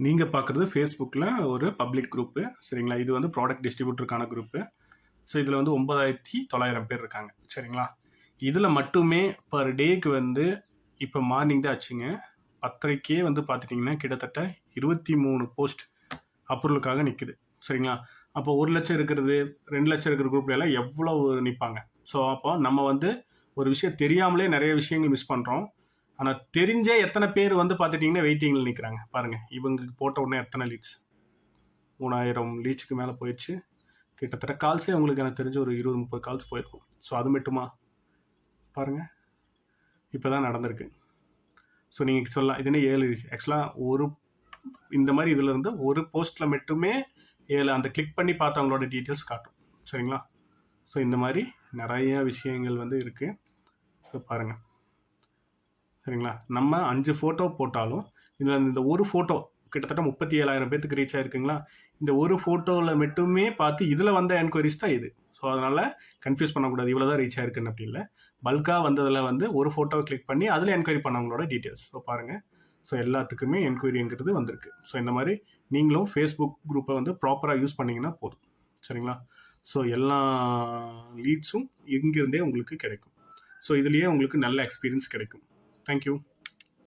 நீங்கள் பார்க்குறது ஃபேஸ்புக்கில் ஒரு பப்ளிக் குரூப்பு சரிங்களா? இது வந்து ப்ராடக்ட் டிஸ்ட்ரிபியூட்டருக்கான குரூப்பு ஸோ இதில் வந்து ஒன்பதாயிரத்தி தொள்ளாயிரம் பேர் இருக்காங்க சரிங்களா? இதில் மட்டுமே பர் டேக்கு வந்து இப்போ மார்னிங் தான் ஆச்சுங்க. பத்தரைக்கே வந்து பார்த்துட்டிங்கன்னா கிட்டத்தட்ட இருபத்தி மூணு போஸ்ட் அப்ரூவலுக்காக நிற்குது சரிங்களா? அப்போ ஒரு லட்சம் இருக்கிறது ரெண்டு லட்சம் இருக்கிற குரூப்ல எல்லாம் எவ்வளோ நிற்பாங்க ஸோ அப்போ நம்ம வந்து ஒரு விஷயம் தெரியாமலே நிறைய விஷயங்கள் மிஸ் பண்ணுறோம் ஆனால் தெரிஞ்சே எத்தனை பேர் வந்து பார்த்துட்டிங்கன்னா வெயிட்டிங்கில் நிற்கிறாங்க பாருங்கள் இவங்களுக்கு போட்ட உடனே எத்தனை லீட்ஸ் மூணாயிரம் லீச்சுக்கு மேலே போயிடுச்சு. கிட்டத்தட்ட கால்ஸே உங்களுக்கு எனக்கு தெரிஞ்ச ஒரு இருபது முப்பது கால்ஸ் போயிருக்கும். ஸோ அது மட்டுமா? பாருங்கள் இப்போ தான் நடந்திருக்கு. ஸோ நீங்கள் சொல்லலாம் இதுன்னு ஏழு ஆக்சுவலாக ஒரு இந்த மாதிரி இதில் இருந்து ஒரு போஸ்ட்டில் மட்டுமே ஏழு அந்த கிளிக் பண்ணி பார்த்தவங்களோட டீட்டெயில்ஸ் காட்டும். சரிங்களா? ஸோ இந்த மாதிரி நிறைய விஷயங்கள் வந்து இருக்குது ஸோ பாருங்கள் சரிங்களா? நம்ம அஞ்சு ஃபோட்டோ போட்டாலும் இதில் இந்த ஒரு ஃபோட்டோ கிட்டத்தட்ட முப்பத்தி ஏழாயிரம் பேத்துக்கு ரீச் ஆயிருக்குங்களா? இந்த ஒரு ஃபோட்டோவில் மட்டுமே பார்த்து இதில் வந்த என்கொயரிஸ் தான் இது. ஸோ அதனால் கன்ஃபியூஸ் பண்ணக்கூடாது. இவ்வளோ தான் ரீச் ஆயிருக்குன்னு அப்படி இல்லை. பல்காக வந்ததில் வந்து ஒரு ஃபோட்டோவை கிளிக் பண்ணி அதில் என்கொயரி பண்ணவங்களோட டீட்டெயில்ஸ் ஸோ பாருங்கள் ஸோ எல்லாத்துக்குமே என்கொயரிங்கிறது வந்திருக்கு. ஸோ இந்த மாதிரி நீங்களும் ஃபேஸ்புக் குரூப்பை வந்து ப்ராப்பராக யூஸ் பண்ணிங்கன்னா போதும். சரிங்களா? ஸோ எல்லா லீட்ஸும் இங்கிருந்தே உங்களுக்கு கிடைக்கும். ஸோ இதுலேயே உங்களுக்கு நல்ல எக்ஸ்பீரியன்ஸ் கிடைக்கும். Thank you.